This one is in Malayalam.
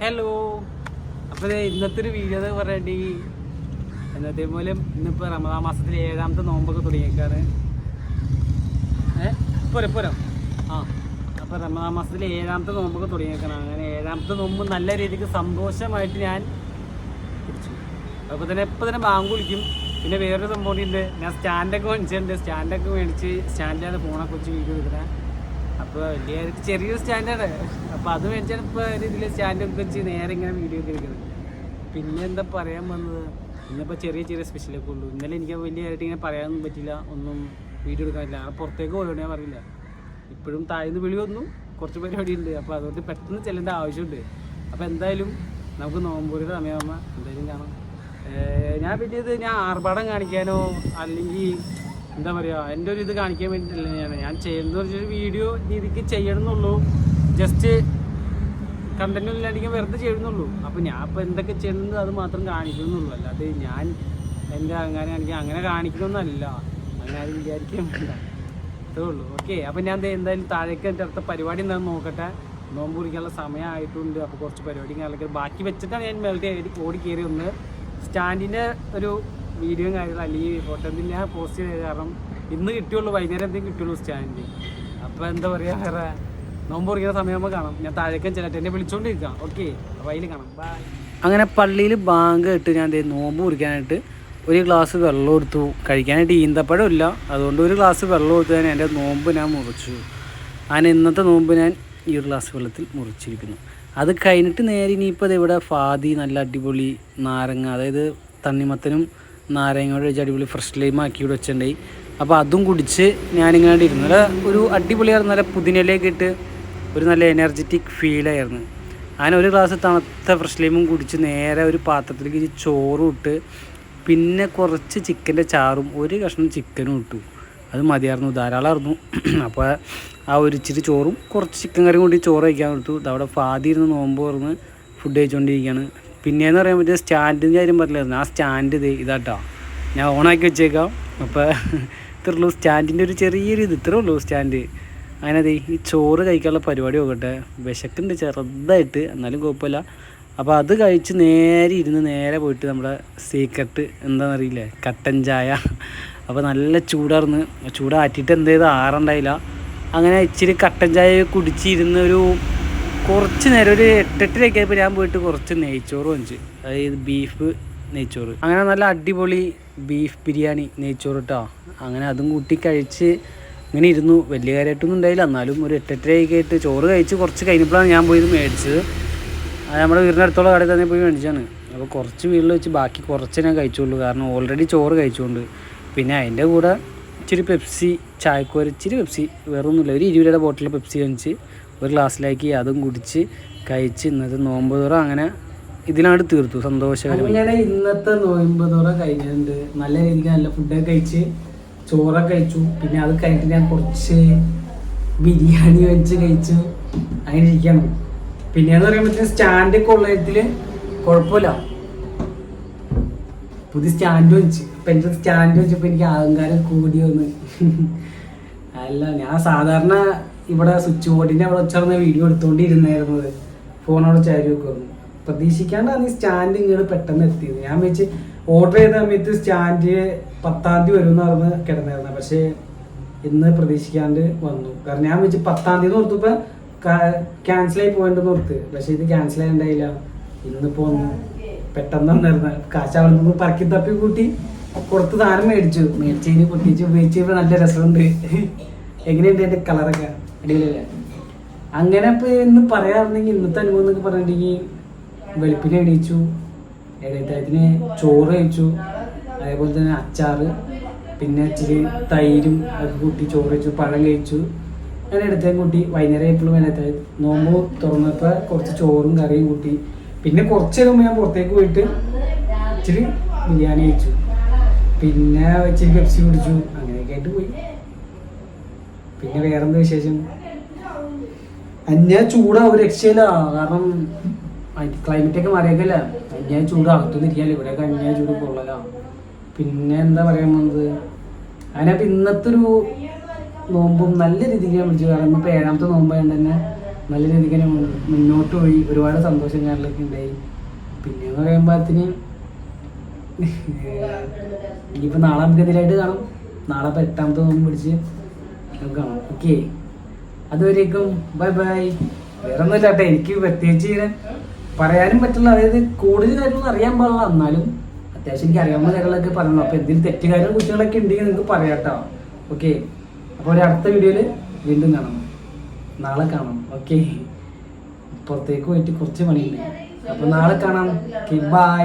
ഹലോ അപ്പോൾ ഇന്നത്തെ ഒരു വീഡിയോ എന്ന് പറഞ്ഞിട്ടുണ്ടെങ്കിൽ എന്നത്തെ മൂലം ഇന്നിപ്പോൾ റമദാൻ മാസത്തിലെ ഏഴാമത്തെ നോമ്പൊക്കെ തുടങ്ങിയേക്കാണ്. ഏ? പോരെ പോരാ. ആ. അപ്പോൾ റമദാ മാസത്തിലെ ഏഴാമത്തെ നോമ്പൊക്കെ തുടങ്ങിയേക്കാണ്. അങ്ങനെ ഏഴാമത്തെ നോമ്പ് നല്ല രീതിക്ക് സന്തോഷമായിട്ട് ഞാൻ പിടിച്ചു. അപ്പോൾ തന്നെ ഇപ്പോൾ തന്നെ ബാങ്ക് വിളിക്കും. പിന്നെ വേറൊരു സംഭവം ഉണ്ട്. ഞാൻ സ്റ്റാൻഡൊക്കെ മേടിച്ചിട്ടുണ്ട് സ്റ്റാൻഡൊക്കെ മേടിച്ച് സ്റ്റാൻഡിലാണ് ഫോണൊക്കെ വെച്ച് വീഡിയോ എടുക്കുന്നത് അപ്പോൾ വലിയ ചെറിയൊരു സ്റ്റാൻഡാണ്. അപ്പോൾ അത് മേടിച്ചാണ് ഇപ്പോൾ ഇതിൽ സ്റ്റാൻഡൊക്കെ വെച്ച് നേരെ ഇങ്ങനെ വീഡിയോ ഒക്കെ എടുക്കുന്നത്. പിന്നെ എന്താ പറയാൻ വന്നത്? ഇന്നിപ്പോൾ ചെറിയ ചെറിയ സ്പെഷ്യലൊക്കെ ഉള്ളൂ. ഇന്നലെ എനിക്ക് വലിയതായിട്ട് ഇങ്ങനെ പറയാനൊന്നും പറ്റില്ല. ഒന്നും വീഡിയോ എടുക്കാൻ ആ പുറത്തേക്ക് പോയോണ്ട് ഞാൻ പറയില്ല. ഇപ്പോഴും താഴ്ന്ന് വിളി വന്നു. കുറച്ച് പരിപാടി ഉണ്ട്. അപ്പോൾ അതുകൊണ്ട് പെട്ടെന്ന് ചെല്ലേണ്ട ആവശ്യമുണ്ട്. അപ്പോൾ എന്തായാലും നമുക്ക് നോമ്പൂരിയുടെ സമയമാകുമ്പോൾ എന്തായാലും കാണാം. ഞാൻ പറ്റിയത് ഞാൻ ആർഭാടം കാണിക്കാനോ അല്ലെങ്കിൽ എന്താ പറയുക എന്റെ ഒരു ഇത് കാണിക്കാൻ വേണ്ടിയിട്ടില്ല ഞാൻ. ഞാൻ ചെയ്യുന്നത് വെച്ചൊരു വീഡിയോ രീതിക്ക് ചെയ്യണം എന്നുള്ളൂ ജസ്റ്റ് കണ്ടന്റ് ഇല്ലാണ്ടിരിക്കാൻ വെറുതെ ചെയ്യുന്നുള്ളൂ. അപ്പോൾ ഞാൻ ഇപ്പോൾ എന്തൊക്കെ ചെയ്യുന്നത് അത് മാത്രം കാണിക്കുന്നുള്ളൂ. അല്ലാതെ ഞാൻ എന്റെ അങ്ങനെ കാണിക്കാൻ അങ്ങനെ കാണിക്കണമെന്നല്ല അങ്ങനെ ആരും വിചാരിക്കാൻ വേണ്ട. അതേ ഉള്ളൂ. ഓക്കെ അപ്പോൾ ഞാൻ എന്തായാലും താഴേക്ക് എന്റെ അടുത്ത പരിപാടി എന്താണെന്ന് നോക്കട്ടെ. നോമ്പ് കുറിക്കാനുള്ള സമയമായിട്ടുണ്ട്. അപ്പോൾ കുറച്ച് പരിപാടി കാര്യങ്ങളൊക്കെ ബാക്കി വെച്ചിട്ടാണ് ഞാൻ മേളിൽ ഓടി കയറി ഒന്ന് സ്റ്റാൻഡിന്റെ ഒരു വീഡിയോയും കാര്യങ്ങൾ അല്ലെങ്കിൽ ഫോട്ടോ ഞാൻ പോസ്റ്റ് ചെയ്തത് കാരണം ഇന്ന് കിട്ടിയുള്ളൂ വൈകുന്നേരം എന്തെങ്കിലും കിട്ടിയുള്ളൂ സ്റ്റാൻഡ് അപ്പോൾ എന്താ പറയുക വേറെ? നോമ്പ് കുറിക്കുന്ന സമയമാകുമ്പോൾ കാണാം. ഞാൻ താഴേക്കും ചെല്ലട്ടെ എന്നെ വിളിച്ചുകൊണ്ടിരിക്കാം ഓക്കെ അപ്പോൾ അതിൽ കാണാം. ബൈ അങ്ങനെ പള്ളിയിൽ ബാങ്ക് ഇട്ട് ഞാൻ നോമ്പ് കുറിക്കാനായിട്ട് ഒരു ഗ്ലാസ് വെള്ളം എടുത്തു. കഴിക്കാനായിട്ട് ഈന്തപ്പഴം ഇല്ല. അതുകൊണ്ട് ഒരു ഗ്ലാസ് വെള്ളം കൊടുത്തു ഞാൻ എന്റെ നോമ്പ് ഞാൻ മുറിച്ചു. അങ്ങനെ ഇന്നത്തെ നോമ്പ് ഞാൻ ഈ ഒരു ഗ്ലാസ് വെള്ളത്തിൽ മുറിച്ചിരിക്കുന്നു. അത് കഴിഞ്ഞിട്ട് നേരെ ഇനിയിപ്പോൾ ഇവിടെ ഫാദി നല്ല അടിപൊളി നാരങ്ങ അതായത് തണ്ണിമത്തനും നാരങ്ങയോട് വെച്ച് അടിപൊളി ഫ്രഷ് ലൈം ആക്കി ഇവിടെ വെച്ചിട്ടുണ്ടായി. അപ്പോൾ അതും കുടിച്ച് ഞാനിങ്ങനെ ഇരുന്നു. നല്ല ഒരു അടിപൊളിയായിരുന്നു. നല്ല പുതിനയിലേക്ക് ഇട്ട് ഒരു നല്ല എനർജറ്റിക് ഫീലായിരുന്നു അങ്ങനെ ഒരു ഗ്ലാസ് തണുത്ത ഫ്രഷ് ലൈമും കുടിച്ച് നേരെ ഒരു പാത്രത്തിലേക്ക് ചോറും ഇട്ട് പിന്നെ കുറച്ച് ചിക്കന്റെ ചാറും ഒരു കഷ്ണം ചിക്കനും ഇട്ടു. അത് മതിയായിരുന്നു. ധാരാളമായിരുന്നു അപ്പോൾ ആ ഒരു ഇച്ചിരി ചോറും കുറച്ച് ചിക്കൻ കറിയും കൂടി ചോറ് കഴിക്കാൻ കൊടുത്തു. അവിടെ ഫാദി ഇരുന്ന് നോമ്പ് തുറന്ന് ഫുഡ് കഴിച്ചുകൊണ്ടിരിക്കുകയാണ് പിന്നെയെന്ന് പറയാൻ പറ്റിയ സ്റ്റാൻഡിന്റെ കാര്യം പറഞ്ഞില്ലായിരുന്നു. ആ സ്റ്റാൻഡ് ഇത് ഇതാട്ടോ. ഞാൻ ഓണാക്കി വെച്ചേക്കാം. അപ്പോൾ ഇത്ര ഉള്ളൂ സ്റ്റാൻഡിന്റെ ഒരു ചെറിയൊരു ഇത്. ഇത്രേ ഉള്ളൂ സ്റ്റാൻഡ്. അങ്ങനെ ദേ ഈ ചോറ് കഴിക്കാനുള്ള പരിപാടി നോക്കട്ടെ വിശക്കുണ്ട് ചെറുതായിട്ട്. എന്നാലും കുഴപ്പമില്ല. അപ്പോൾ അത് കഴിച്ച് നേരെ ഇരുന്ന് നേരെ പോയിട്ട് നമ്മുടെ സീക്രട്ട് എന്താണെന്നറിയില്ലേ കട്ടൻ ചായ. അപ്പോൾ നല്ല ചൂടാർന്ന്. ചൂടാറ്റിയിട്ട് എന്ത് ചെയ്ത്? ആറുണ്ടായില്ല അങ്ങനെ ഇച്ചിരി കട്ടൻ ചായ കുടിച്ചിരുന്ന് ഒരു കുറച്ച് നേരം ഒരു എട്ടെട്ടരയൊക്കെ ആയപ്പോൾ ഞാൻ പോയിട്ട് കുറച്ച് നെയ്ച്ചോറ് വാങ്ങിച്ചു. അതായത് ബീഫ് നെയ്ച്ചോറ്. അങ്ങനെ നല്ല അടിപൊളി ബീഫ് ബിരിയാണി നെയ്ച്ചോറ് കേട്ടോ അങ്ങനെ അതും കൂട്ടി കഴിച്ച് ഇങ്ങനെ ഇരുന്നു. വലിയ കാര്യമായിട്ടൊന്നും ഉണ്ടായില്ല. എന്നാലും ഒരു എട്ടെട്ടരയൊക്കെ ആയിട്ട് ചോറ് കഴിച്ച് കുറച്ച് കഴിഞ്ഞപ്പോഴാണ് ഞാൻ പോയി മേടിച്ചത്. അത് നമ്മുടെ വീടിന്റെ അടുത്തുള്ള കടയിൽ തന്നെ പോയി മേടിച്ചാണ് അപ്പോൾ കുറച്ച് വീട്ടിൽ വെച്ച് ബാക്കി കുറച്ച് ഞാൻ കഴിച്ചുള്ളൂ. കാരണം ഓൾറെഡി ചോറ് കഴിച്ചുകൊണ്ട്. പിന്നെ അതിന്റെ കൂടെ ഇച്ചിരി പെപ്സി ചായക്കോര ഇച്ചിരി പെപ്സി വേറൊന്നുമില്ല. ഒരു ഇരുപത് രൂപയുടെ ബോട്ടിൽ പെപ്സി കഴിച്ച് ഒരു ഗ്ലാസ്സിലാക്കി അതും കുടിച്ച് കഴിച്ച് ഇന്നത്തെ നോമ്പ് തുറ അങ്ങനെ ഇതിനാണ് തീർത്തു. സന്തോഷകരമായി. ഞാൻ ഇന്നത്തെ നോയമ്പ് തുറ കഴിഞ്ഞിട്ടുണ്ട്. നല്ല രീതിക്ക് നല്ല ഫുഡൊക്കെ കഴിച്ച് ചോറൊക്കെ കഴിച്ചു. പിന്നെ അത് കഴിഞ്ഞിട്ട് ഞാൻ കുറച്ച് ബിരിയാണി വെച്ച് കഴിച്ചു അങ്ങനെ ഇരിക്കണം. പിന്നെയെന്ന് പറയുമ്പോഴത്തേക്ക് സ്റ്റാൻഡ് കൊള്ളയത്തിൽ കുഴപ്പമില്ല. പുതിയ സ്റ്റാൻഡ് വെച്ച്. അപ്പം എന്റെ സ്റ്റാൻഡ് വെച്ചപ്പോൾ എനിക്ക് അഹങ്കാരം കൂടി വന്ന്. അല്ല ഞാൻ സാധാരണ ഇവിടെ സ്വിച്ച് ബോർഡിന്റെ അവിടെ വെച്ചാണ് വീഡിയോ എടുത്തുകൊണ്ടിരുന്നായിരുന്നത് ഫോണോട് ചാരി വെക്കുമായിരുന്നു പ്രതീക്ഷിക്കാണ്ടാണ് ഈ സ്റ്റാൻഡ് ഇങ്ങോട്ട് പെട്ടെന്ന് എത്തിയത്. ഞാൻ വെച്ച് ഓർഡർ ചെയ്ത സമയത്ത് സ്റ്റാൻഡ് പത്താം തീയതി വരും എന്ന് പറഞ്ഞ് കിടന്നായിരുന്നു. പക്ഷേ ഇന്ന് പ്രതീക്ഷിക്കാണ്ട് വന്നു. കാരണം ഞാൻ വെച്ച് പത്താം തീയതി ഓർത്തപ്പോൾ ക്യാൻസൽ ആയി പോകേണ്ടെന്ന് ഓർത്ത്. പക്ഷേ ഇത് ക്യാൻസൽ ആയിണ്ടായില്ല. ഇന്നിപ്പോ ഒന്ന് പെട്ടെന്ന് വന്നിരുന്ന കാശ് അവിടെ നിന്ന് പറക്കി തപ്പി കൂട്ടി കൊടുത്ത് സാധനം മേടിച്ചു. മേടിച്ചതിന് പൊട്ടിച്ച് ഉപയോഗിച്ചപ്പോൾ നല്ല രസമുണ്ട്. എങ്ങനെയുണ്ട് എന്റെ കളറൊക്കെ അടിപൊളിയല്ലേ? അങ്ങനെ ഇപ്പൊ ഇന്ന് പറയാറുണ്ടെങ്കിൽ ഇന്നത്തെ അനുഭവം എന്നൊക്കെ പറഞ്ഞിട്ടുണ്ടെങ്കിൽ വെളുപ്പിന് എണീച്ചു ഇടയത്തത്തിന് ചോറ് കഴിച്ചു അതേപോലെ തന്നെ അച്ചാറ് പിന്നെ ഇച്ചിരി തൈരും ഒക്കെ കൂട്ടി ചോറ് കഴിച്ചു പഴം കഴിച്ചു. അങ്ങനെ എടുത്തേം കൂട്ടി വൈകുന്നേരം എപ്പോഴും വേനത്തെ നോമ്പ് തുറന്നപ്പോൾ കുറച്ച് ചോറും കറിയും കൂട്ടി. പിന്നെ കുറച്ച് നേരം ഞാൻ പുറത്തേക്ക് പോയിട്ട് ഇച്ചിരി ബിരിയാണി കഴിച്ചു. പിന്നെ ഇച്ചിരി പെപ്സി കുടിച്ചു. അങ്ങനെയൊക്കെ ആയിട്ട് പോയി. പിന്നെ വേറെന്ത് വിശേഷം? അന്യ ചൂടാ ഒരു രക്ഷയില്ല. കാരണം ക്ലൈമറ്റ് ഒക്കെ മറിയക്കല്ല. അന്യായ ചൂട് അകത്തുനിന്നിരിക്കാല്ലോ. ഇരിക്കാല്ല ഇവിടെ അന്യ ചൂട് കൊള്ളല പിന്നെ എന്താ പറയാൻ പോകുന്നത് അതിനകത്ത് ഇന്നത്തെ ഒരു നോമ്പും നല്ല രീതിക്ക് ഞാൻ വിളിച്ചു. കാരണം ഇപ്പൊ ഏഴാമത്തെ നോമ്പായതുകൊണ്ട് തന്നെ നല്ല രീതിക്ക് മുന്നോട്ട് പോയി. ഒരുപാട് സന്തോഷം കാര്യങ്ങളൊക്കെ ഉണ്ടായി. പിന്നെ എന്ന് പറയുമ്പോഴത്തിന് ഇനിയിപ്പോൾ നാളെ നമുക്ക് എതിരായിട്ട് കാണും. നാളെ ഇപ്പോൾ എട്ടാമത്തെ നോമ്പ് പിടിച്ച് കാണാം ഓക്കെ. അതുവരേക്കും. Bye bye. വേറെ ഒന്നും ഇല്ലാട്ടെ എനിക്ക് പ്രത്യേകിച്ച് ഇങ്ങനെ പറയാനും പറ്റില്ല. അതായത് കൂടുതൽ കാര്യങ്ങൾ അറിയാൻ പാടില്ല. എന്നാലും അത്യാവശ്യം എനിക്ക് അറിയാവുന്ന കാര്യങ്ങളൊക്കെ പറഞ്ഞു അപ്പോൾ എന്തെങ്കിലും തെറ്റ് കാര്യങ്ങൾ കുട്ടികളൊക്കെ ഉണ്ടെങ്കിൽ നിങ്ങൾക്ക് പറയാം കേട്ടോ ഓക്കെ. അപ്പോൾ ഒരു അടുത്ത വീഡിയോയിൽ വീണ്ടും കാണാം. നാളെ കാണാം. ഓക്കെ. പുറത്തേക്ക് പോയിട്ട് കുറച്ച് പണിയുണ്ട്. അപ്പോൾ നാളെ കാണാം. ബൈ.